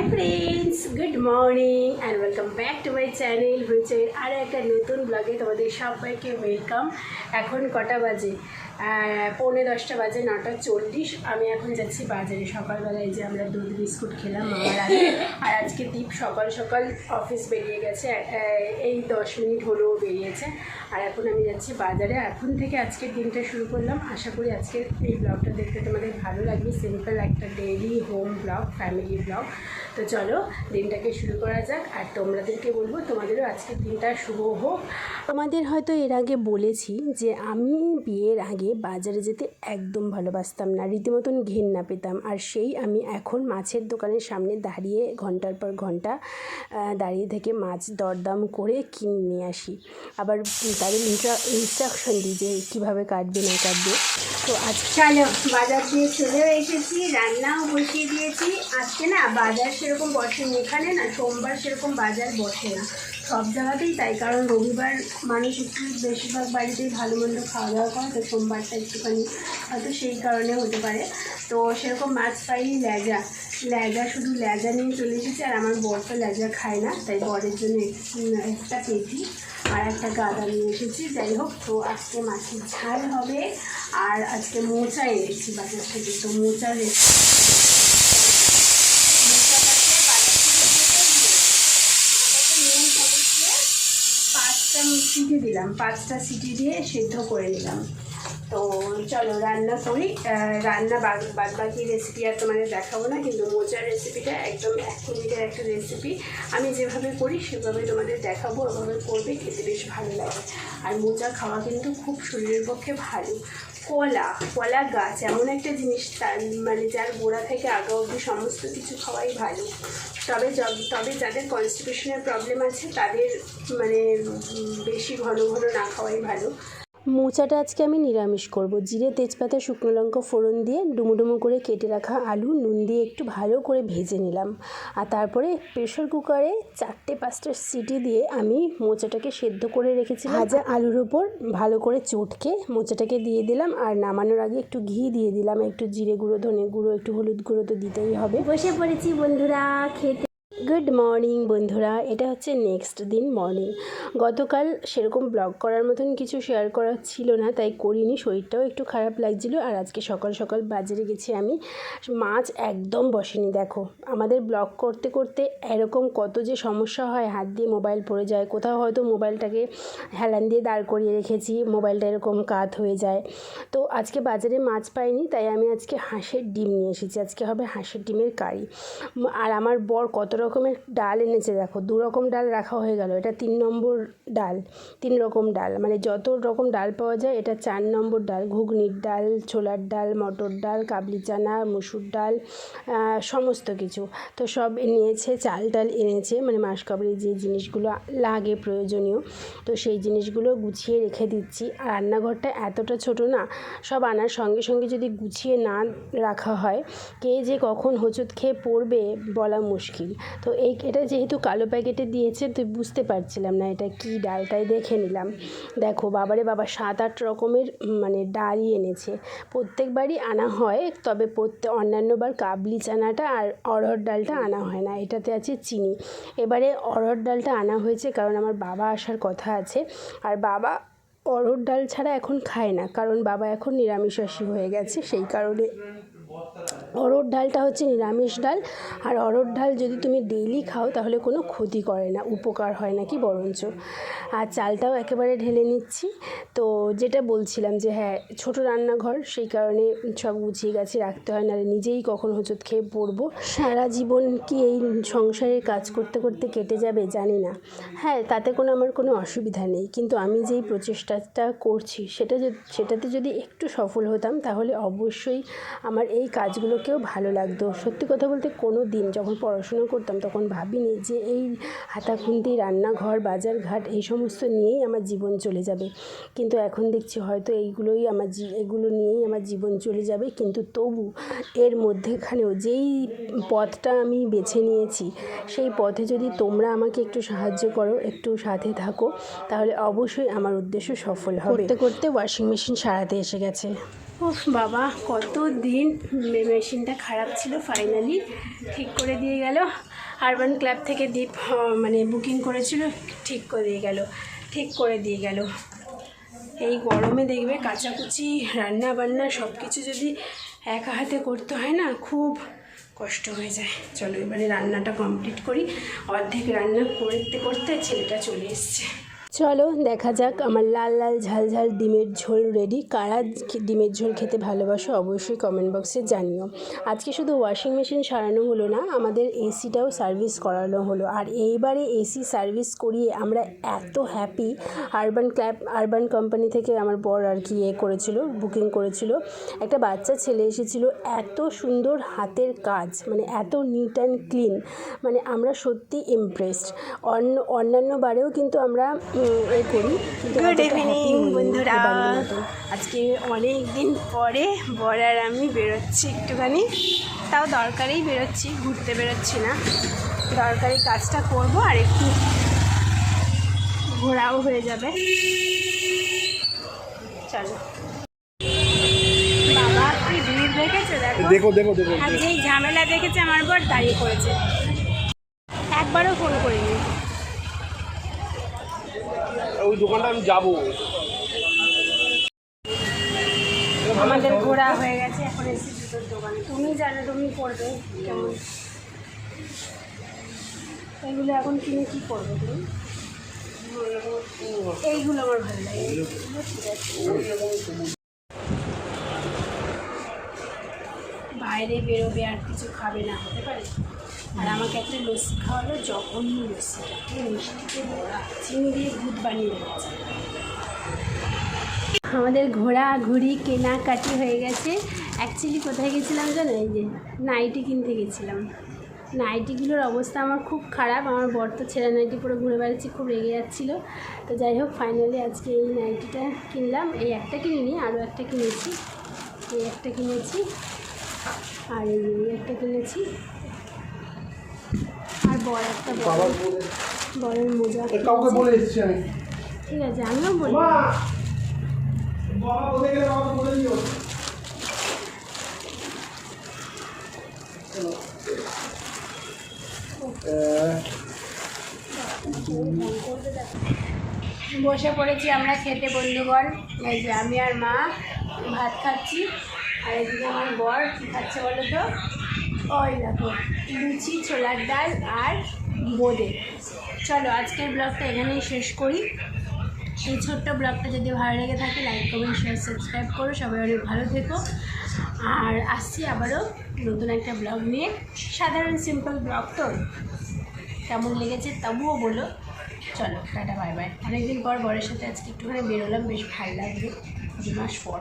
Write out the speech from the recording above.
Hi friends good morning and welcome back to my channel হুইচের আর একটা নতুন ব্লগে তোমাদের সবাইকে ওয়েলকাম এখন কটা বাজে? পৌনে দশটা বাজে, নটা চল্লিশ। আমি এখন যাচ্ছি বাজারে। সকালবেলায় যে আমরা দুধ, বিস্কুট খেলাম আমার আগে আর আজকে দীপ সকাল সকাল অফিস বেরিয়ে গেছে। এই দশ মিনিট হলেও বেরিয়েছে। আর এখন আমি যাচ্ছি বাজারে। এখন থেকে আজকের দিনটা শুরু করলাম। আশা করি আজকের এই ব্লগটা দেখতে তোমাদের ভালো লাগবে। সিম্পল একটা daily home blog family blog তো চলো, দিনটাকে শুরু করা যাক। আর তোমাদেরকে বলব, তোমাদেরও আজকের দিনটা শুভ হোক। আমাদের হয়তো এর আগে বলেছি যে আমি বিয়ের আগে বাজারে যেতে একদম ভালোবাসতাম না, রীতিমতন ঘেন্না পেতাম। আর সেই আমি এখন মাছের দোকানের সামনে দাঁড়িয়ে ঘণ্টার পর ঘণ্টা দাঁড়িয়ে থেকে মাছ দরদাম করে কিনে নিয়ে আসি। আবার তাদের ইনস্ট্রাকশন দিই যে কীভাবে কাটবে, না কাটবে। তো আজ চলো, বাজার দিয়ে চলেও এসেছি, রান্নাও বসিয়ে দিয়েছি। আজকে না বাজার সেরকম বসেনি। এখানে না সোমবার সেরকম বাজার বসে। না সব জায়গাতেই তাই, কারণ রবিবার মানুষ একটু বেশিরভাগ বাড়িতেই ভালো মন্দ খাওয়া দাওয়া করে, তো সোমবারটা একটুখানি হয়তো সেই কারণে হতে পারে। তো সেরকম মাছ পাইনি ল্যাজা ল্যাজা শুধু ল্যাজা নিয়ে চলে এসেছে, আর আমার বর তো ল্যাজা খায় না, তাই বরের জন্য একটা পেটি আর একটা গাদা নিয়ে এসেছি। যাই হোক, তো আজকে মাছের ঝাল হবে, আর আজকে মোচা এনেছি বাজার থেকে। তো মোচা রেসিপি পাঁচটা সিটি দিলাম, পাঁচটা সিটি দিয়ে সিদ্ধ করে নিলাম। তো চলো, রান্না করি। রান্না বাদ বাকি রেসিপি আর তোমাদের দেখাবো না, কিন্তু মোচার রেসিপিটা একদম এক মিনিটের একটা রেসিপি আমি যেভাবে করি, সেভাবে তোমাদের দেখাবো, ওভাবে করবে, খেতে বেশ ভালো লাগে। আর মোচা খাওয়া কিন্তু খুব শরীরের পক্ষে ভালো। কলা কলা গাছ, এমন একটা জিনিস, তার মানে যার গোড়া থেকে আগা অবধি সমস্ত কিছু খাওয়াই ভালো। তবে তবে যাদের কনস্টিপেশনের প্রবলেম আছে তাদের মানে বেশি ঘন ঘন না খাওয়াই ভালো। মোচাটা আজকে আমি নিরামিষ করব। জিরে, তেজপাতা, শুকনো লঙ্কা, ফোড়ন দিয়ে ডুমুডুমু করে কেটে রাখা আলু, নুন দিয়ে একটু ভালো করে ভেজে নিলাম। আর তারপরে প্রেশার কুকারে চারটে পাঁচটা সিটি দিয়ে আমি মোচাটাকে সেদ্ধ করে রেখেছি ভাজা আলুর ওপর ভালো করে চটকে মোচাটাকে দিয়ে দিলাম। আর নামানোর আগে একটু ঘি দিয়ে দিলাম। একটু জিরে গুঁড়ো, ধনে গুঁড়ো, একটু হলুদ গুঁড়ো তো দিতেই হবে। বসে পড়েছি বন্ধুরা, খেতে। গুড মর্নিং বন্ধুরা। এটা হচ্ছে নেক্সট দিন মর্নিং গতকাল সেরকম ব্লগ করার মতন কিছু শেয়ার করার ছিল না, তাই করিনি। শরীরটাও একটু খারাপ লাগছিল, আর আজকে সকাল সকাল বাজারে গেছি আমি। মাছ একদম বসেনি, দেখো। আমাদের ব্লগ করতে করতে এরকম কত যে সমস্যা হয়, হাত দিয়ে মোবাইল পড়ে যায়। কোথাও হয়তো মোবাইলটাকে হেলান দিয়ে দাঁড় করিয়ে রেখেছি মোবাইলটা এরকম কাত হয়ে যায়। তো আজকে বাজারে মাছ পাইনি, তাই আমি আজকে হাঁসের ডিম নিয়ে এসেছি। আজকে হবে হাঁসের ডিমের কারি। আর আমার বর কত রকমের ডাল এনেছে, দেখো। দু রকম ডাল রাখা হয়ে গেল। এটা তিন নম্বর ডাল, তিন রকম ডাল। মানে যত রকম ডাল পাওয়া যায়, এটা চার নম্বর ডাল। ঘুগনির ডাল, ছোলার ডাল, মটর ডাল, কাবলি চানা, মুসুর ডাল সমস্ত কিছু। তো সব নিয়েছে চাল ডাল এনেছে। মানে মাসকাবারি যে জিনিসগুলো লাগে প্রয়োজনীয়, তো সেই জিনিসগুলো গুছিয়ে রেখে দিচ্ছি। আর রান্নাঘরটা এতটা ছোট না, সব আনার সঙ্গে সঙ্গে যদি গুছিয়ে না রাখা হয়, কে যে কখন হোঁচট খেয়ে পড়বে বলা মুশকিল। তো এই এটা যেহেতু কালো প্যাকেটে দিয়েছে, তো বুঝতে পারছিলাম না এটা কি ডালটাই দেখে নিলাম। দেখো, বাবারে বাবা, সাত আট রকমের মানে ডালই এনেছে। প্রত্যেকবারই আনা হয়, তবে প্রত্যেক অন্যান্যবার কাবলি চানাটা আর অড়হর ডালটা আনা হয় না। এটাতে আছে চিনি। এবারে অড়হর ডালটা আনা হয়েছে কারণ আমার বাবা আসার কথা আছে। আর বাবা অড়হর ডাল ছাড়া এখন খায় না, কারণ বাবা এখন নিরামিষাশী হয়ে গেছে, সেই কারণে অরহর ডালটা হচ্ছে নিরামিষ ডাল। আর অরহর ডাল যদি তুমি ডেইলি খাও, তাহলে কোনো ক্ষতি করে না, উপকার হয় নাকি বরঞ্চ। আর চালটাও একেবারে ঢেলে নিচ্ছি। তো যেটা বলছিলাম যে হ্যাঁ ছোট রান্নাঘর, সেই কারণে সব গুছিয়ে গাছে রাখতে হয়, নাহলে নিজেই কখন হোঁচট খেয়ে পড়ব। সারা জীবন কি এই সংসারের কাজ করতে করতে কেটে যাবে জানি না। হ্যাঁ তাতে কোনো আমার কোনো অসুবিধা নেই। কিন্তু আমি যেই প্রচেষ্টাটা করছি, সেটা সেটাতে যদি একটু সফল হতাম, তাহলে অবশ্যই আমার এই কাজগুলোকেও ভালো লাগতো। সত্যি কথা বলতে কোনো দিন যখন পড়াশোনা করতাম তখন ভাবিনি যে এই হাতাখুন্তি, রান্নাঘর বাজার ঘাট এই সমস্ত নিয়েই আমার জীবন চলে যাবে। কিন্তু এখন দেখছি হয়তো এইগুলোই আমার এগুলো নিয়েই আমার জীবন চলে যাবে। কিন্তু তবু এর মধ্যেখানেও যেই পথটা আমি বেছে নিয়েছি, সেই পথে যদি তোমরা আমাকে একটু সাহায্য করো, একটু সাথে থাকো, তাহলে অবশ্যই আমার উদ্দেশ্য সফল হবে। করতে করতে ওয়াশিং মেশিন সারাতে এসে গেছে। উফ বাবা কত দিন মেশিনটা খারাপ ছিল ফাইনালি ঠিক করে দিয়ে গেল। আরবান ক্লাব থেকে আহ, মানে বুকিং করেছিল ঠিক করে দিয়ে গেল। ঠিক করে দিয়ে গেল। এই গরমে দেখবে কাচাকুচি রান্না বান্না সব কিছু যদি একা হাতে করতে হয় না খুব কষ্ট হয়ে যায়। চলো এবারে রান্নাটা কমপ্লিট করি। অর্ধেক রান্না করতে করতে ছেলেটা চলে এসছে। চলো দেখা যাক, আমার লাল লাল ঝাল ঝাল ডিমের ঝোল রেডি কারা ডিমের ঝোল খেতে ভালোবাসো অবশ্যই কমেন্ট বক্সে জানিও। আজকে শুধু ওয়াশিং মেশিন সারানো হলো না, আমাদের এসিটাও সার্ভিস করানো হলো। আর এইবারে এসি সার্ভিস করিয়ে আমরা এত happy urban club urban company থেকে আমার বর আর কি এ করেছিল বুকিং করেছিল। একটা বাচ্চা ছেলে এসেছিল, এত সুন্দর হাতের কাজ মানে এত নিট অ্যান্ড ক্লিন মানে আমরা সত্যি ইমপ্রেসড অন্য, অন্যান্য বারেও কিন্তু আমরা এ করি। happy হইনি। বন্ধুরা। আজকে অনেক দিন পরে বর আর আমি বেরোচ্ছি একটুখানি। তাও দরকারেই বেরোচ্ছি ঘুরতে বেরোচ্ছি না। দরকারি কাজটা করব আর একটু ঘোরাও হয়ে যাবে। চলো। বাবা কি ভিড় দেখেছ? দেখো। দেখো দেখো দেখো আর ঝামেলা দেখেছে আমার বর দাঁড়িয়ে পড়েছে একবারও ফোন করিনি। ওই দোকানটা আমি যাব। আমাদের ঘোরা হয়ে গেছে, এখন এসে জুতোর দোকানে। তুমি জানো তুমি করবে কেমন? এগুলো এখন কিনে কি করবে তুমি? এইগুলো আমার ভালো লাগে। ঠিক আছে বাইরে বেরোবে আর কিছু খাবে না, হতে পারে? আর আমাকে একটা লস্যি খাওয়ালো, জঘন্য লস্যিটা দিয়ে ভূত বানিয়ে রেখেছে আমাদের ঘোরা ঘুরি কেনাকাটি হয়ে গেছে। অ্যাকচুয়ালি কোথায় গেছিলাম জানো এই যে নাইটি কিনতে গেছিলাম। নাইটিগুলোর অবস্থা আমার খুব খারাপ। আমার বর তো ছেঁড়া নাইটি পরে ঘুরে বেড়াচ্ছি, খুব রেগে যাচ্ছিল। তো যাই হোক ফাইনালি আজকে এই নাইটিটা কিনলাম। এই একটা কিনিনি, আরও একটা কিনেছি। এই একটা কিনেছি। আর এই একটা কিনেছি। আর একটা বড় বড়ের মোজা কাউকে বলে এসেছি আমি। ঠিক আছে আমিও বলি। বাবা বলে গেলে আমাকে বলে দিও। বসে পড়েছি আমরা খেতে বন্ধুগণ। এই যে আমি আর মা ভাত খাচ্ছি আর এদিকে আমার বর কী খাচ্ছে বলো তো? ওই দেখো, লুচি, ছোলার ডাল আর বোঁদে। চলো, আজকের ব্লগটা এখানেই শেষ করি। এই ছোট্ট ব্লগটা যদি ভালো লেগে থাকে লাইক কমেন্ট শেয়ার সাবস্ক্রাইব করো। সবাই অনেক ভালো থেকো। আর আসছি আবারও নতুন একটা ব্লগ নিয়ে। সাধারণ সিম্পল ব্লগ তো কেমন লেগেছে তবুও বলো। চলো, টাটা বাই বাই অনেকদিন পর বরের সাথে আজকে একটুখানি বেরোলাম, বেশ ভালো লাগবে দু মাস পর।